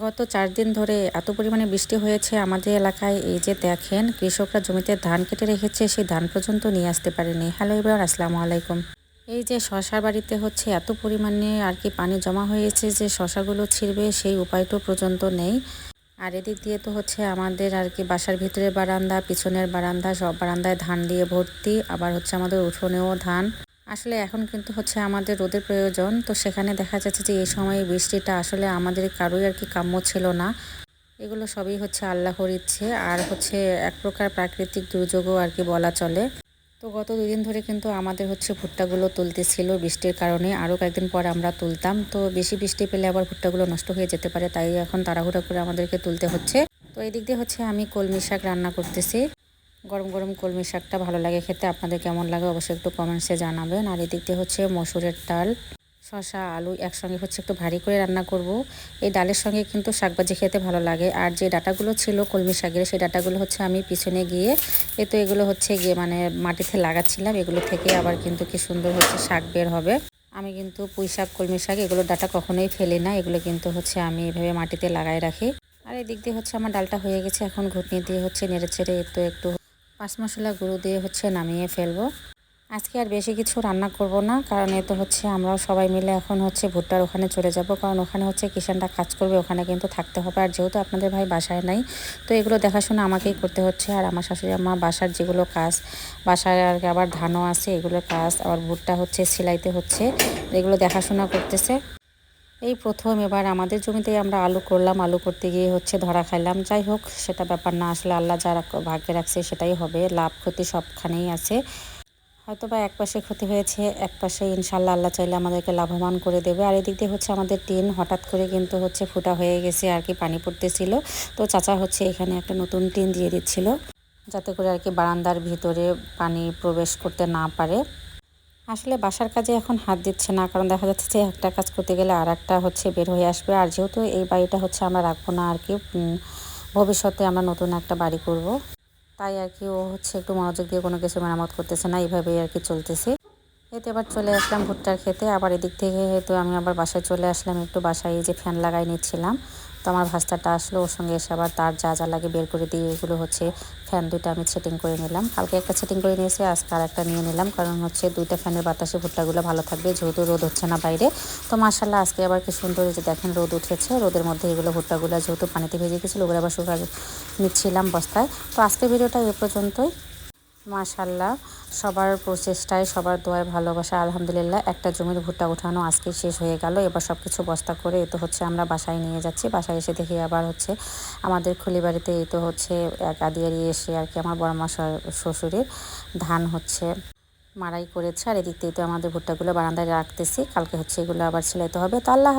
গত চার দিন ধরে এত পরিমাণে বৃষ্টি হয়েছে আমাদের এলাকায়। এই যে দেখেন, কৃষকরা জমিতে ধান কেটে রেখেছে, সেই ধান পর্যন্ত নিয়ে আসতে পারেনি। হ্যালো এবার আসসালামু আলাইকুম। এই যে শশার বাড়িতে হচ্ছে এত পরিমাণে আর কি পানি জমা হয়েছে যে শশাগুলো ছিঁড়বে, সেই উপায়টাও পর্যন্ত নেই। আর এদিক দিয়ে তো হচ্ছে আমাদের আর কি বাসার ভিতরের বারান্দা, পিছনের বারান্দা, সব বারান্দায় ধান দিয়ে ভর্তি। আবার হচ্ছে আমাদের উঠোনেও ধান। আসলে এখন কিন্তু হচ্ছে আমাদের রোদের প্রয়োজন। তো সেখানে দেখা যাচ্ছে যে, এই সময় বৃষ্টিটা আসলে আমাদের কারোই আর কি কাম্য ছিল না। এগুলো সবই হচ্ছে আল্লাহর ইচ্ছে। আর হচ্ছে এক প্রকার প্রাকৃতিক দুর্যোগও আর কি বলা চলে। তো গত দুদিন ধরে কিন্তু আমাদের হচ্ছে ভুট্টাগুলো তুলতেছিল বৃষ্টির কারণে। আরও কয়েকদিন পর আমরা তুলতাম। তো বেশি বৃষ্টি পেলে আবার ভুট্টাগুলো নষ্ট হয়ে যেতে পারে। তাই এখন তাড়াহুড়া করে আমাদেরকে তুলতে হচ্ছে। তো এই দিক দিয়ে হচ্ছে আমি কলমি শাক রান্না করতেছি। গরম গরম কলমি শাকটা ভালো লাগে খেতে। আপনাদের কেমন লাগে অবশ্যই একটু কমেন্টসে জানাবেন। আর এদিক দিয়ে হচ্ছে মসুরের ডাল শশা আলু একসঙ্গে হচ্ছে একটু ভারী করে রান্না করব। এই ডালের সঙ্গে কিন্তু শাকবাজি খেতে ভালো লাগে। আর যে ডাটাগুলো ছিল কলমি শাকের, সেই ডাটাগুলো হচ্ছে আমি পিছনে গিয়ে এ তো এগুলো হচ্ছে গিয়ে মানে মাটিতে লাগাচ্ছিলাম। এগুলো থেকে আবার কিন্তু কি সুন্দর হচ্ছে শাক বের হবে। আমি কিন্তু পুঁই শাক, কলমি শাক এগুলো ডাটা কখনোই ফেলি না। এগুলো কিন্তু হচ্ছে আমি এভাবে মাটিতে লাগাই রাখি। আর এদিক দিয়ে হচ্ছে আমার ডালটা হয়ে গেছে। এখন ঘুটনি দিয়ে হচ্ছে নেড়ে ছেড়ে তো একটু পাঁচ মশলা গুঁড়ো দিয়ে হচ্ছে নামিয়ে ফেলব। আজকে আর বেশি কিছু রান্না করব না, কারণ এ তো হচ্ছে আমরা সবাই মিলে এখন হচ্ছে ভুট্টার ওখানে চলে যাব, কারণ ওখানে হচ্ছে কিষানটা কাজ করবে, ওখানে কিন্তু থাকতে হবে। আর যেহেতু আপনাদের ভাই বাসায় নাই, তো এগুলো দেখাশোনা আমাকেই করতে হচ্ছে। আর আমার শাশুড়ি আমার বাসার যেগুলো কাজ, বাসায় আর আবার ধানও আছে, এগুলো কাজ, আবার ভুট্টা হচ্ছে, সেলাইতে হচ্ছে, এগুলো দেখাশোনা করতেছে। এই প্রথম, এবার আমাদের জমিতে আমরা আলু করলাম। আলু করতে গিয়ে হচ্ছে ধরা খাইলাম। যাই হোক, সেটা ব্যাপার না। আসলে আল্লাহ যারা ভাগ্যে রাখছে, সেটাই হবে। লাভ, ক্ষতি সবখানেই আছে। হয়তো বা এক পাশে ক্ষতি হয়েছে, এক পাশে ইনশাল্লাহ আল্লাহ চাইলে আমাদেরকে লাভবান করে দেবে। আর এদিক দিয়ে হচ্ছে আমাদের টিন হঠাৎ করে কিন্তু হচ্ছে ফুটা হয়ে গেছে, আর কি পানি পড়তেছিল। তো চাচা হচ্ছে এখানে একটা নতুন টিন দিয়ে দিচ্ছিল, যাতে করে আর কি বারান্দার ভিতরে পানি প্রবেশ করতে না পারে। আসলে বাসার কাজে এখন হাত দিচ্ছে না, কারণ দেখা যাচ্ছে যে একটা কাজ করতে গেলে আর একটা হচ্ছে বের হয়ে আসবে। আর যেহেতু এই বাড়িটা হচ্ছে আমরা রাখব না আর কি ভবিষ্যতে আমরা নতুন একটা বাড়ি করব। তাই আর কি ও হচ্ছে একটু মনোযোগ দিয়ে কোনো কিছু মেরামত করতেছে না, এইভাবেই আর কি চলতেছে। এতে আবার চলে আসলাম ভুট্টার খেতে আবার এদিক থেকে হয়তো আমি আবার বাসায় চলে আসলাম, একটু বাসায় যে ফ্যান লাগাই নিচ্ছিলাম। তো আমার ভাস্তাটা আসলো, ওর সঙ্গে এসে আবার তার যা যা লাগে বের করে দিয়ে এগুলো হচ্ছে ফ্যান দুইটা আমি সেটিং করে নিলাম। কালকে একটা সেটিং করে নিয়েছি, আজকে আর একটা নিয়ে নিলাম, কারণ হচ্ছে দুইটা ফ্যানের বাতাসে ভুট্টাগুলো ভালো থাকবে, যেহেতু রোদ হচ্ছে না বাইরে। তো মার্শাল্লাহ আজকে আবার কি সুন্দর যে দেখেন রোদ উঠেছে, রোদের মধ্যে এগুলো ভুট্টাগুলো যেহেতু পানিতে ভেজে গেছিল, ওগুলো আবার শুকা নিচ্ছিলাম বস্তায়। তো আজকে ভিডিওটা এ পর্যন্তই। মাশাল্লাহ সবার প্রচেষ্টায়, সবার দোয়ায় ভালোবাসা, আলহামদুলিল্লাহ, একটা জমির ভুট্টা উঠানো আজকে শেষ হয়ে গেল। এবার সব কিছু বস্তা করে এ তো হচ্ছে আমরা বাসায় নিয়ে যাচ্ছি। বাসায় এসে দেখি আবার হচ্ছে আমাদের খুলিবাড়িতে এই তো হচ্ছে এক আদিয়ারি এসে আর কি আমার বড় মা শ্বশুরের ধান হচ্ছে মারাই করেছে। আর এদিক থেকে তো আমাদের ভুট্টাগুলো বারান্দায় রাখতেছি। কালকে হচ্ছে এগুলো আবার ছিলাইতে হবে। তো আল্লাহ